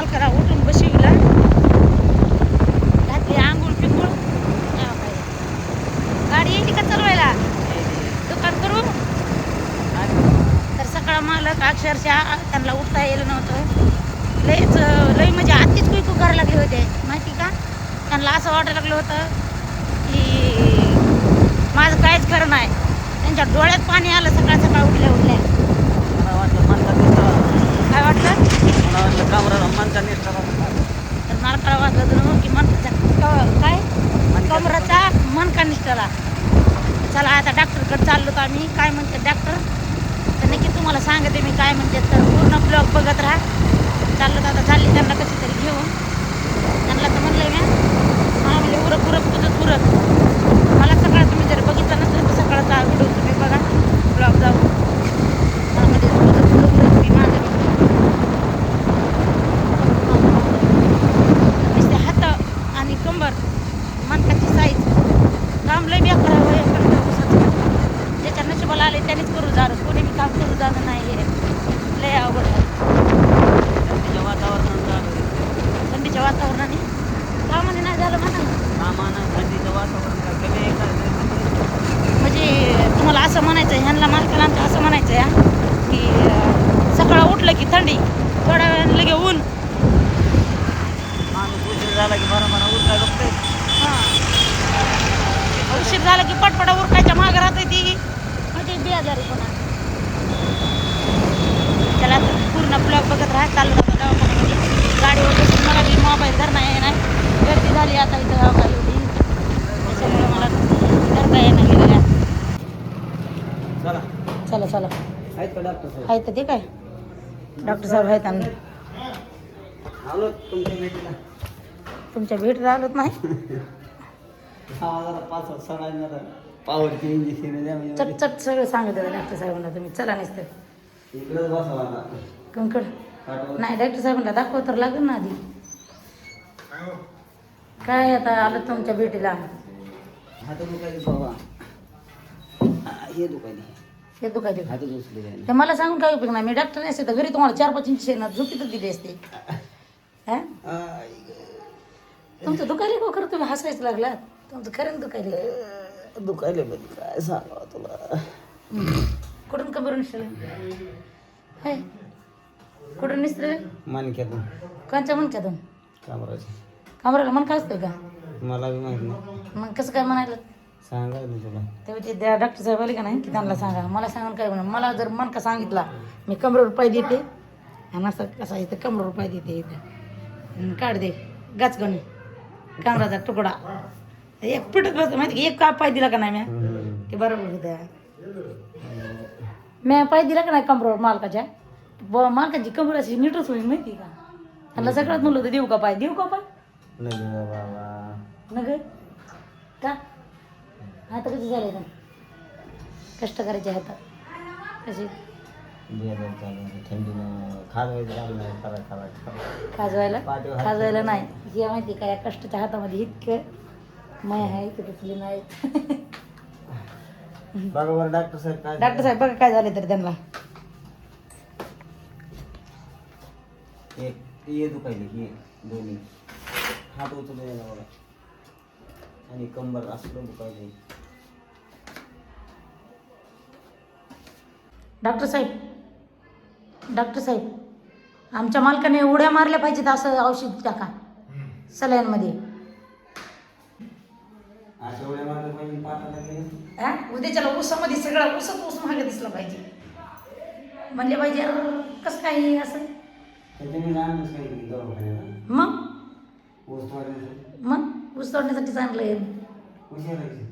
मालकाला उठून बसविला घातली आंघोळ पिंघोळ हो गाडी येते का चालवायला? दुकान करू? तर सकाळ मालक अक्षरशः त्यांना उठता येलं नव्हतं. लयच लय म्हणजे आधीच कुईकू करायला लागले होते. माहिती का? त्यांना असं वाटायला लागलं होतं की माझं काहीच खरं नाही. त्यांच्या डोळ्यात पाणी आलं सकाळ सकाळ उठल्या उठल्या मला वाटलं मनका निष्ठा काय वाटलं मला वाटलं कामराला मनका निष्ठा तर नारकाळा वाजला तर की मनकाचा क- काय? कमराचा मनका निष्ठला. चला आता डॉक्टरकडे चाललो तर आम्ही. काय म्हणते डॉक्टर? तर नक्की तुम्हाला सांगते मी काय म्हणते तर पूर्ण ब्लॉग बघत राहा चाललो तर आता चालली त्यांना कशी तरी घेऊन त्यांना तर म्हणलं मी मला म्हणले उरक उरक तुझं उरक मला सकाळ तुम्ही जर बघितलं नसेल तर सकाळचा व्हिडिओ तुम्ही बघा ब्लॉग जाऊन मला म्हणजे तुझं उरक उरक मी माझं नुसते हात आणि कंबर मनकाची साईज काम लय बेकार आहे होय, पण पावसाचं. ज्याच्या नशिबाला आले त्यानेच करू जाणं कोणी बी काम करू जाणं नाही हे लय अवघड आहे तिच्या वातावरणात झालं थंडीच्या वातावरणाने कामाने नाही झालं म्हणा ना. सामानं थंडीचं वातावरण काय कमी आहे काय नाही. म्हणजे तुम्हाला असं म्हणायचं आहे ह्यांना मालकाला आमच्या असं म्हणायचं आहे हा, की अं, सकाळ उठलं की थंडी थोड्या वेळाने लगे ऊन माणूस उशीर झाला की बरं म्हणा उठाय बघते हां. उशीर झाला की पटपटा उरकायच्या मागं राहते ती. म्हणजे बेजारी पुन्हा त्याला पूर्ण ब्लॉग बघत राहा. चालू राहतो दवाखान्यामध्ये. गाडीवर बसून मला बी मोबाईल धरणं आहे नाही गर्दी झाली आता इथं हवा एवढी त्याच्यामुळे मला धरता येणं गेलेल्या चला. चला चला. आहेत का डॉक्टर साहेब? आहेत ते काय? डॉक्टर साहेब आहेत आम्ही आलो तुमच्या भेट राहिलोच नाही? पावरची इंजेक्शन द्या म्हणजे चट चट सगळं सांगत होतं डॉक्टर साहेबांना तुम्ही. चला नसतं इकडेच बसावा कंकड नाही डॉक्टर साहेबांना दाखव तर लागेल ना आधी. काय आता आलं तुमच्या भेटीला? हात दुखायले बाबा. हा, हे दुखायले. हे दुखायचे हात दुसले काय ते मला सांगून काय उपयोग नाही? मी डॉक्टर नसते तर घरी तुम्हाला चार पाच इंजेक्शन झोपीतच दिली असते. हा? तुमचं दुखायले का खरं? तुम्ही हसायचं लागला तुमचं खरं दुखायले दुखायले पण काय सांगावं तुला? कुठून कमी निसलं हाय कुठून निसलं मानक्यातून कोणच्या मनक्यातून कामराची कमराला मन काय असतं का? मला बी माहीत नाही. मग कसं काय म्हणायला? सांगाय ना तुला. तेव्हा ते त्या डॉक्टर साहेब आले का नाही की त्यांना सांगा. मला सांगा काय म्हणा मला जर मन का सांगितला मी कमरेवर पाय देते. आणि असं कसा इथं कमरेवर पाय देते इथं. काढ दे. गाचगणी कांगराचा तुकडा. एक पिटक बसतं माहिती का? एक का पाय दिला का नाही म्या? ते बरोबर होतं म्या पाय दिला का नाही कमरेवर मालकाच्या? ब मालकाची कमर अशी नीटच होईल माहिती का? त्यांना सगळ्यात म्हणलं होतं देऊ का पाय? देऊ का पाय? नाही ग बाबा. न ग का? आता कसे झाले का कष्ट करायचे हातात कसे? चालू. थंडीनं खाजवायचं लागलं नाही. खरा खरा खरा खाजवायला पाठीवर हात खाजवायला नाही हे माहिती काय कष्टाच्या हातामध्ये इतकं मय आहे की तसली नाही बघा बरं डॉक्टर साहेब काय डॉक्टर साहेब बघा काय झाले तरी त्यांना. एक ये दुखायली हे दोन्ही. हात उचलून येणार बघा. आणि कंबर असलं दुखायले. डॉक्टर साहेब डॉक्टर साहेब आमच्या मालकाने उड्या मारल्या पाहिजेत असं औषध टाका सलाईनमध्ये. पाहिजे पाठाला गेले हा? उद्याच्याला ऊसामध्ये सगळा ऊसच ऊस महाग दिसला पाहिजे. म्हणले पाहिजे अरे, कसं काय हे असं? त्याच्याने जाणच काही नाही दवाखान्याला. मग? ऊस मग? ऊस तोडण्यासाठी चांगलं आहे. हुशार आहे.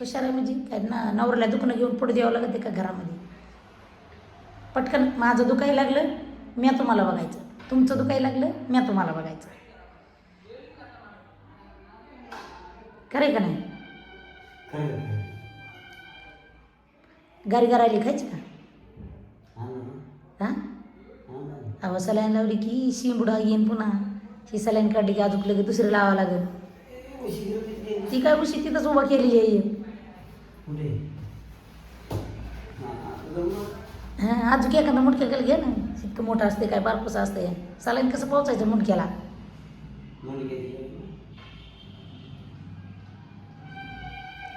हुशार आहे म्हणजे? काय ना नवऱ्याला दुखणं घेऊन पुढे द्यावं लागत का घरामध्ये? पटकन माझं दुखायला लागलं मी तुम्हाला बघायचं. तुमचं दुखायला लागलं मी तुम्हाला बघायचं. खरंय का नाही? खरं गारी गारायली खायची का? हा अहो सलाईन लावली की शिंबुडा येईन पुन्हा. ही सलाईन काढली की अजून लगे दुसरी लावावं लागेल. ती काय उशी तिथंच उभा केलेली आहे. हा, अजून एखादा मुटक्या घे ना. इतकं मोठं असते काय बारपूस असते सलाईन कसं पोचायचं मुंडक्याला? मुलगी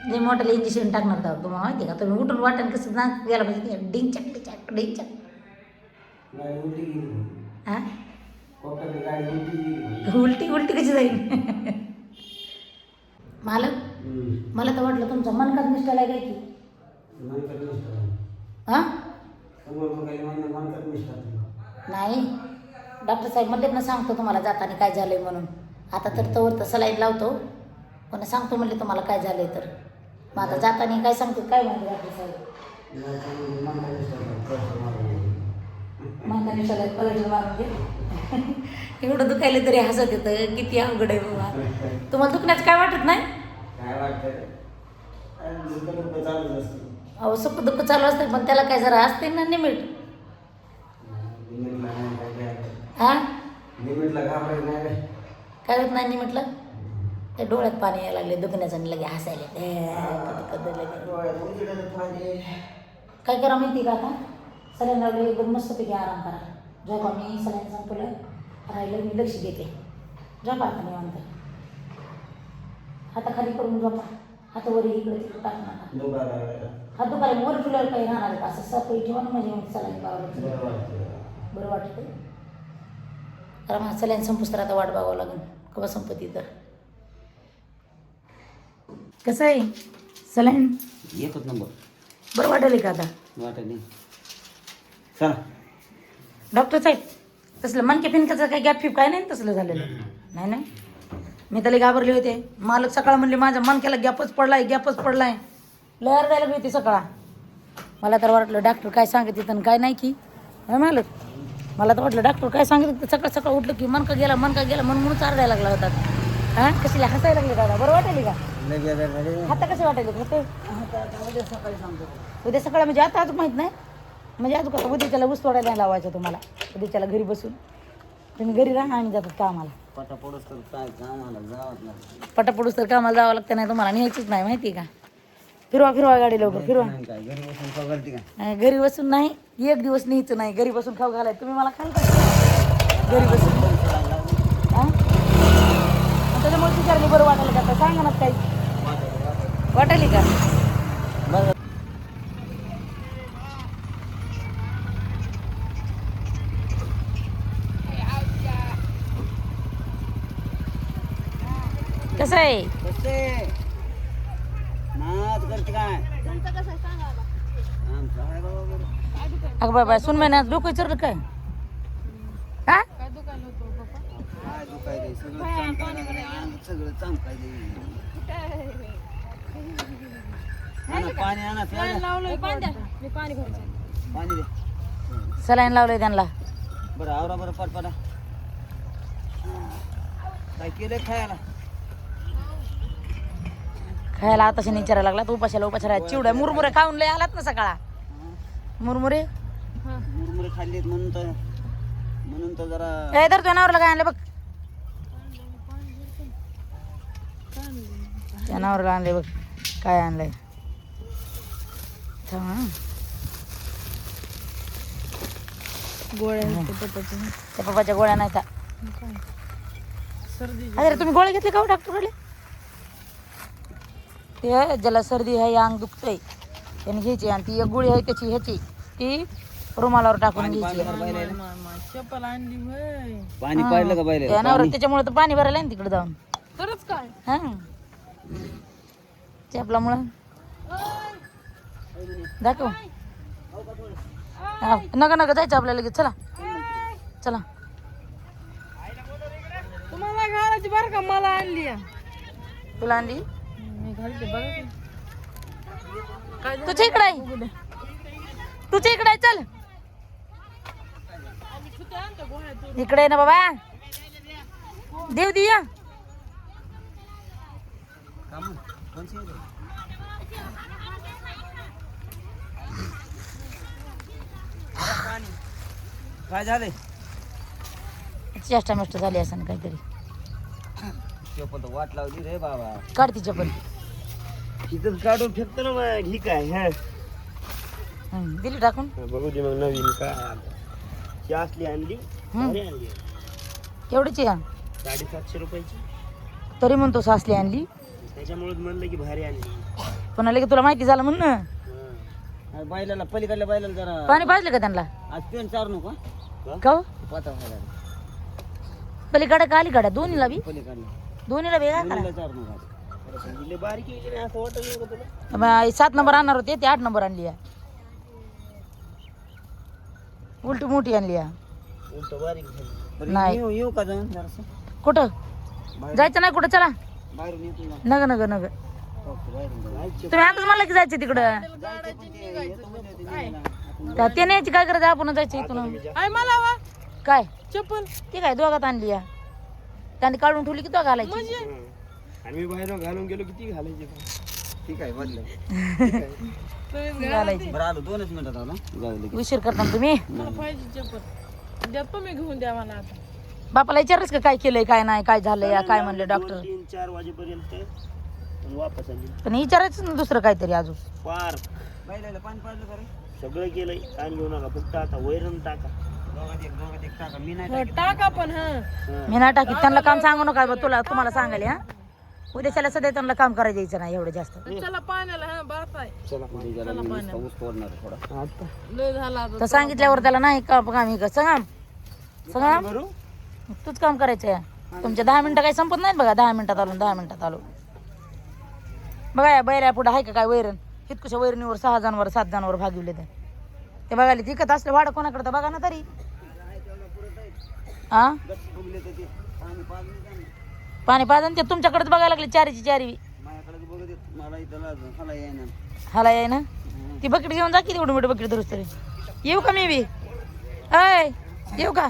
लई मोठ्याला इंजेक्शन टाकणार का तुम्हाला माहिती आहे का? तुम्ही उठून वाटण कसं ना गेला पाहिजे डिंचक गाडी उलटी गेली हा? उलटी उलटी कशी जाईल? मालक मला तर वाटलं तुमचं मन का निष्ठाला काय की हा? नाही डॉक्टर साहेबमध्ये ना सांगतो तुम्हाला जाताना काय झालंय म्हणून. आता तर तोवर तर सलाईन लावतो. पण सांगतो म्हणले तुम्हाला काय झालंय तर. मग आता जाताना काय सांगतो काय म्हणले डॉक्टर साहेब? मनकट निष्ठा माझ्या निशाला कलर मारून एवढं दुखायला तरी हसत येतं. किती अवघड आहे बाबा. तुम्हाला दुखण्याचं काय वाटत नाही? काय वाटतं अहो सुख दुःख चालू असतं पण त्याला काय जरा असते ना निमिट. काय हा? होत नाही निमिटलं? ते डोळ्यात पाणी यायला लागले दुखण्याचं आणि लगे हसायला. काय करा माहिती का आता? सलाईन लावलं एकदम मस्तपैकी आराम करा. झोपा मी सलाईन संपलं राहिलं मी लक्ष देते. झोपा आता निवांत. हाताखाली करून झोपा. हातावर इकडे तिकडे टाकू नका डोका लावायला. हात दुखायला वर तुला काही राहणार का असं सपई ठेवा ना म्हणजे मग सलाईन लावायला बरं वाटतं. कारण हा सलाईन संपूस तर आता वाट बघावं लागेल. कवा संपत्ती तर. कसं आहे? सलाईन? एकच नंबर. बरं वाटेल का आता? वाटत नाही. चला. डॉक्टर साहेब तसलं मनके फिनक्याचं काय गॅप फिप काय नाही ना तसलं झालेलं? नाही नाही. मी त्याला घाबरले होते. मालक सकाळ म्हणले माझ्या मनक्याला गॅपच पडलाय गॅपच पडलाय. लहर द्यायला होती सकाळ. मला तर वाटलं डॉक्टर काय सांगत आणि काय नाही की. हं मालक मला तर वाटलं डॉक्टर काय सांगत होतं सकाळ सकाळ उठलं की मनका गेला मनका गेला म्हणून म्हणून चार द्यायला लागला होता. हां? कशी हसायला लागले दादा? बरं वाटेल का? आता कसे वाटेल होते? उद्या सकाळी सांगतो उद्या सकाळी म्हणजे आता अजून माहीत नाही. म्हणजे अजून कसं उद्याच्याला ऊस तोडायला नाही लावायचं तुम्हाला. उद्याच्याला घरी बसून. तुम्ही घरी राहा आम्ही जातात कामाला. पटापडच तर काय कामाला लागतं पटापडूस तर कामाला जावं लागतं नाही तुम्हाला न्यायचंच नाही माहिती आहे का? फिरवा फिरवा गाडी लवकर फिरवा. नाही काय घरी बसून पकडते का? अं, घरी बसून नाही एक दिवस न्यायचं नाही घरी बसून खाऊ घालाय तुम्ही मला खाल का? घरी बसून. त्याच्यामुळे विचारली बरं वाटायला का? आता सांगा ना काही वाटायली का? बरं कसं आहे कसे नाच करते काय आमचं आहे बाबा बरं. अगं बाबा सुन महिन्यात डोकं विचारलं काय हा काय दुखायलंय सगळं चमकायलंय. सगळं चमकायलंय. पाणी आणा प्यायला. पाणी दे सलाईन लावलंय त्यांना बरं आवरा बरं पटपटा काय केलंय खायला खायला आताशी विचारायला लागला तू उपाशाला उपाशाला चिवड्या मुरमुरे खाऊन लय आलात ना सकाळा मुरमुरे खाल्लीत म्हणून तर म्हणून तर जरा ए तर तुझ्या नावरला काय आणलं बघ. त्या नावरला आणले बघ. काय आणलंय? हं. त्या पप्पाच्या गोळ्या नाही का अरे तुम्ही गोळ्या घेतले का हो डॉक्टरकडे? ते ज्याला सर्दी आहे अंग दुखतंय. त्याने घ्यायची आणि ती एक गोळी आहे त्याची ह्याची. ती रुमालावर टाकून पाणी घ्यायची. का बैलाला? पाणी पाडलं का बैल त्यानावर त्याच्यामुळे तर पाणी भरायला आहे ना तिकडे जाऊन. खरंच काय? हा. चपलामुळं. दाखव. हा, नका नका जायचं आपल्याला लगेच. चला. चला. तुम्हाला घालायची बरं का? मला आणली तुला आणली? मी घालते बघा तुझ्या इकडे आहे. तुझ्या इकडे आहे चल. इकडे ना बाबा. देव दिया. ते? काय झालंय चेष्टा मेष्टा झाली असं काहीतरी. चप्पल तर वाट लावली रे बाबा. काढ पण तिथं काढून फेकतो ना मग. ही काय हा? दिली टाकून. बघू दे मग नवीन काय ही असली आणली. केवढीची आहे? साडेसातशे रुपयाची. तरी म्हणतो सासली आणली. त्याच्यामुळे म्हणलं की भारी आणली. पण आले की तुला माहिती झालं म्हणून? बैलाला पलीकडल्या बैलाला जरा पाणी पाजलं का त्यांना? आज पेन चारू नका का हो? पाता व्हायला पलीकडे का अलीकडे दोन्हीला बी? दोन्हीला वेगळा करा चारू नका अरे बारीक केली नाही असं वाटत नाही का तुला? मग सात नंबर आणणार होते ते आठ नंबर आणली आहे. उलटी मोठी आणली आहे. उलट बारीक झाली. बरं, नाही. येऊ येऊ का जाऊन जरासं? कुठं? जायचं नाही कुठं? चला. बाहेरून येतो ना. नग नग नग. फक्त बाहेरून जाऊ. तुम्ही आताच म्हणलं की जायचं तिकडं? पण ते येतो ते निघायला. आपण त्या- ते न्यायची काय करायचं आपण जायचं इथून आय मला वा. काय? चप्पल. ते काय दोघात आणली आहे त्यांनी काढून ठेवली की तो घालायची? म्हणजे. आणि मी बाहेर घालून गेलो किती घालायचे ठीक आहे बदल तुम्हीच घालायची. बरं आलो दोनच मिनिटात आलो. जाऊ लगेच. उशीर करता तुम्ही? मला पाहिजे चप्पल. द्या तुम्ही घेऊन द्या मला आता. बापाला विचारच का काय केलंय काय नाही काय झालंय या काय म्हणले डॉक्टर तीन चार वाजेपर्यंत पण वापस आली. पण विचारायचं ना दुसरं काहीतरी अजून. पार बैलाला पाणी पाजलं का रे? सगळं केलंय कान घेऊ नका फक्त आता वैरण टाका. दोघात एक दोघात एक टाका. मी नाही हो. टाका पण हा. हं. मी नाही टाकीत त्यांना काम सांगू नका बा तुला तुम्हाला सांगायला हा? उद्याच्याला सध्या त्यांना काम करायला द्यायचं नाही एवढं जास्त. चला पाण्याला हा बरताय चला पुढे जरा मी नुसता ऊस तोडणार आहे थोडा. आता. लय झाला आता तर सांगितल्यावर त्याला नाही का काम हे कर. संगाम तूच काम करायचं आहे तुमच्या दहा मिनिटं काही संपत नाहीत बघा दहा मिनिटात आलो दहा मिनिटात आलो. बघा या बैऱ्या पुढे आहे का काय वैरण? इतकुशा वैरणीवर सहा जणांवर सात जणांवर भागवले ते. ते बघायला तिकत असलं वाडं कोणाकडे तर बघा ना तरी. हा पाणी पाजन ते तुमच्याकडेच बघायला लागले चारीची चारी माझ्याकडे बघत येत मला इथं लाज मला येईना हाला याय ना ती बकेट घेऊन जा की तेवढी मोठी बकेट धरूस तरी. येऊ का मी बी? अय येऊ का?